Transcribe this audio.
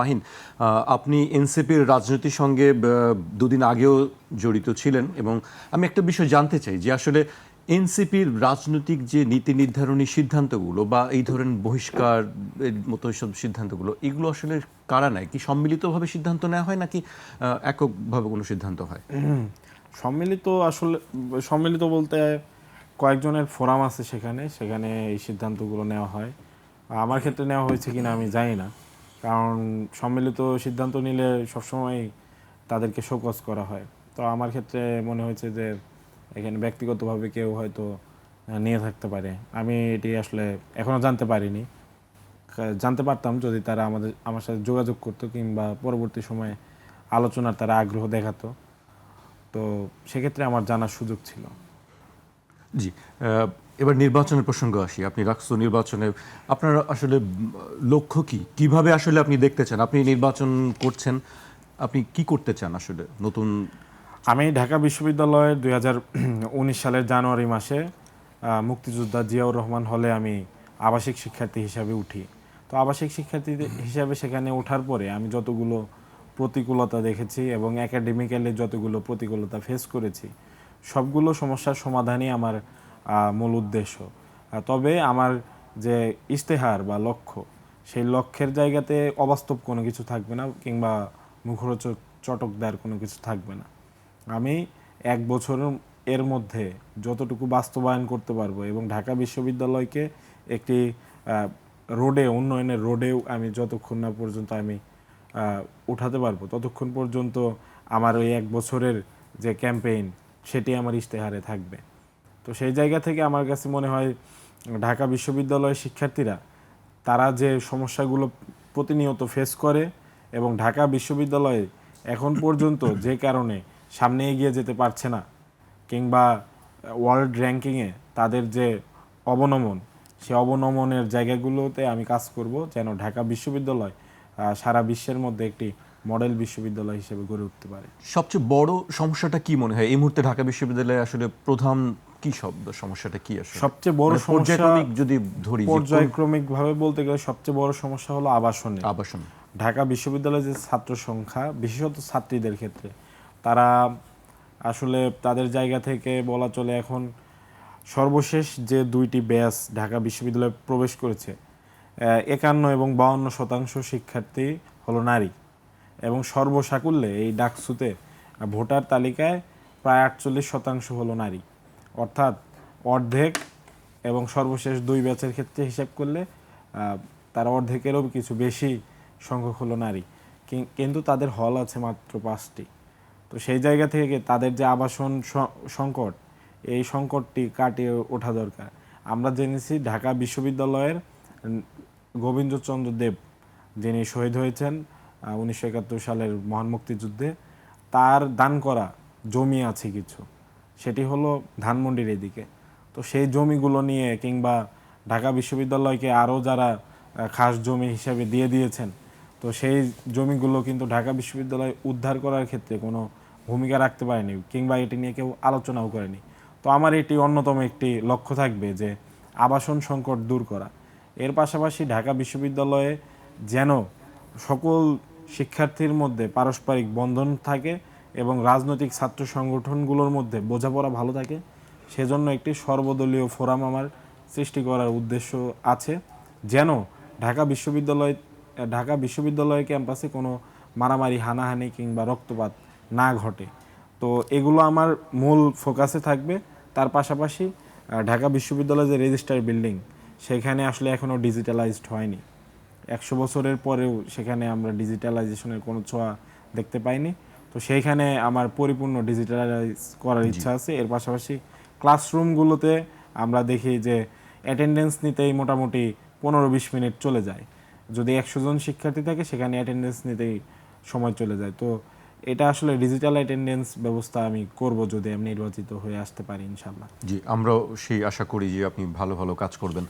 মাহিন আপনি এনসিপির রাজনীতির সঙ্গে দুদিন আগেও জড়িত ছিলেন এবং আমি একটা বিষয় জানতে চাই যে আসলে এনসিপির রাজনৈতিক যে নীতি নির্ধারণী সিদ্ধান্তগুলো বা এই ধরনের বহিষ্কার মতো সব সিদ্ধান্তগুলো, এগুলো আসলে কারা নেয়? কি সম্মিলিতভাবে সিদ্ধান্ত নেওয়া হয় নাকি এককভাবে কোনো সিদ্ধান্ত হয়? সম্মিলিত আসলে, সম্মিলিত বলতে কয়েকজনের ফোরাম আছে সেখানে সেখানে এই সিদ্ধান্তগুলো নেওয়া হয়। আমার ক্ষেত্রে নেওয়া হয়েছে কিনা আমি জানি না। কারণ সম্মিলিত সিদ্ধান্ত নিলে সবসময় তাদেরকে শোকজ করা হয়। তো আমার ক্ষেত্রে মনে হয়েছে যে, এখানে ব্যক্তিগতভাবে কেউ হয়তো নিয়ে থাকতে পারে। আমি এটি আসলে এখনও জানতে পারিনি। জানতে পারতাম যদি তারা আমাদের, আমার সাথে যোগাযোগ করতো কিংবা পরবর্তী সময়ে আলোচনার তারা আগ্রহ দেখাতো। তো সেক্ষেত্রে আমার জানার সুযোগ ছিল। জি এবার নির্বাচনের প্রসঙ্গ আসি। আপনি রাখছো নির্বাচনে, আপনার আসলে লক্ষ্য কি? কীভাবে আসলে আপনি দেখতে চান? আপনি নির্বাচন করছেন, আপনি কি করতে চান আসলে? নতুন আমি ঢাকা বিশ্ববিদ্যালয়ের দুই সালের জানুয়ারি মাসে মুক্তিযোদ্ধা জিয়াউর রহমান হলে আমি আবাসিক শিক্ষার্থী হিসাবে উঠি। তো আবাসিক শিক্ষার্থী হিসাবে সেখানে ওঠার পরে আমি যতগুলো প্রতিকূলতা দেখেছি এবং একাডেমিক্যালি যতগুলো প্রতিকূলতা ফেস করেছি, সবগুলো সমস্যার সমাধানই আমার মূল উদ্দেশ্য। তবে আমার যে ইশতেহার বা লক্ষ্য, সেই লক্ষ্যের জায়গাতে অবাস্তব কোনো কিছু থাকবে না কিংবা মুখরোচক চটকদার কোনো কিছু থাকবে না। আমি এক বছরের এর মধ্যে যতটুকু বাস্তবায়ন করতে পারব এবং ঢাকা বিশ্ববিদ্যালয়কে একটি রোডে, উন্নয়নের রোডেও আমি যতক্ষণ না পর্যন্ত আমি উঠাতে পারব, ততক্ষণ পর্যন্ত আমার ওই এক বছরের যে ক্যাম্পেইন, সেটি আমার ইশতেহারে থাকবে। তো সেই জায়গা থেকে আমার কাছে মনে হয় ঢাকা বিশ্ববিদ্যালয়ের শিক্ষার্থীরা, তারা যে সমস্যাগুলো প্রতিনিয়ত ফেস করে এবং ঢাকা বিশ্ববিদ্যালয়ে এখন পর্যন্ত যে কারণে সামনে এগিয়ে যেতে পারছে না, কিংবা ওয়ার্ল্ড র্যাঙ্কিংয়ে তাদের যে অবনমন, সে অবনমনের জায়গাগুলোতে আমি কাজ করব যেন ঢাকা বিশ্ববিদ্যালয় সারা বিশ্বের মধ্যে একটি মডেল বিশ্ববিদ্যালয় হিসেবে গড়ে উঠতে পারে। সবচেয়ে বড় সমস্যাটা কি মনে হয়? এই মুহূর্তে ঢাকা বিশ্ববিদ্যালয়ে আসলে প্রধান কি শব্দ সমস্যাটা কি আসলে? সবচেয়ে বড় মানে সমস্যা যদি ধরি পর্যায়ক্রমিক ভাবে বলতে গেলে সবচেয়ে বড় সমস্যা হলো আবাসনের আবাসন। ঢাকা বিশ্ববিদ্যালয়ের যে ছাত্র সংখ্যা বিশেষত ছাত্রীদের ক্ষেত্রে তারা আসলে তাদের জায়গা থেকে বলা চলে এখন সর্বশেষ যে দুইটি ব্যাচ ঢাকা বিশ্ববিদ্যালয়ে প্রবেশ করেছে একান্ন এবং বাউন্ন শতাংশ শিক্ষার্থী হলো নারী। এবং সর্বসাকুল্যে এই ডাকসুতে ভোটার তালিকায় প্রায় আটচল্লিশ শতাংশ হলো নারী। অর্থাৎ অর্ধেক এবং সর্বশেষ দুই ব্যাচের ক্ষেত্রে হিসাব করলে তারা অর্ধেকেরও কিছু বেশি সংখ্যক হলো নারী। কিন- কিন্তু তাদের হল আছে মাত্র পাঁচটি। তো সেই জায়গা থেকে তাদের যে আবাসন সংকট, এই সংকটটি কাটিয়ে ওঠা দরকার? আমরা জেনেছি ঢাকা বিশ্ববিদ্যালয়ের গোবিন্দচন্দ্র দেব যিনি শহীদ হয়েছেন উনিশশো একাত্তর সালের মহান মুক্তিযুদ্ধে। তার দান করা জমি আছে কিছু। সেটি হলো ধানমন্ডির এদিকে। তো সেই জমিগুলো নিয়ে কিংবা ঢাকা বিশ্ববিদ্যালয়কে আরও যারা খাস জমি হিসাবে দিয়ে দিয়েছেন, তো সেই জমিগুলো কিন্তু ঢাকা বিশ্ববিদ্যালয় উদ্ধার করার ক্ষেত্রে কোনো ভূমিকা রাখতে পারেনি কিংবা এটি নিয়ে কেউ আলোচনাও করেনি। তো আমার এটি অন্যতম একটি লক্ষ্য থাকবে যে আবাসন সংকট দূর করা। এর পাশাপাশি ঢাকা বিশ্ববিদ্যালয়ে যেন সকল শিক্ষার্থীর মধ্যে পারস্পরিক বন্ধন থাকে এবং রাজনৈতিক ছাত্র সংগঠনগুলোর মধ্যে বোঝাপড়া ভালো থাকে, সেজন্য একটি সর্বদলীয় ফোরাম আমার সৃষ্টি করার উদ্দেশ্য আছে। যেন ঢাকা বিশ্ববিদ্যালয় ঢাকা বিশ্ববিদ্যালয় ক্যাম্পাসে কোনো মারামারি, হানাহানি কিংবা রক্তপাত না ঘটে। তো এগুলো আমার মূল ফোকাসে থাকবে। তার পাশাপাশি ঢাকা বিশ্ববিদ্যালয়ের যে রেজিস্টার বিল্ডিং, সেখানে আসলে এখনও ডিজিটালাইজড হয়নি। একশো বছরের পরেও সেখানে আমরা ডিজিটালাইজেশনের কোনো ছোঁয়া দেখতে পাইনি। তো সেইখানে আমার পরিপূর্ণ ডিজিটালাইজ করার ইচ্ছা আছে। এর পাশাপাশি ক্লাসরুমগুলোতে আমরা দেখি যে অ্যাটেন্ডেন্স নিতেই মোটামুটি পনেরো বিশ মিনিট চলে যায়। যদি একশো জন শিক্ষার্থী থাকে সেখানে অ্যাটেন্ডেন্স নিতেই সময় চলে যায়। তো এটা আসলে ডিজিটাল অ্যাটেন্ডেন্স ব্যবস্থা আমি করব যদি আমি নির্বাচিত হয়ে আসতে পারি ইনশাল্লাহ জি আমরাও সেই আশা করি যে আপনি ভালো ভালো কাজ করবেন।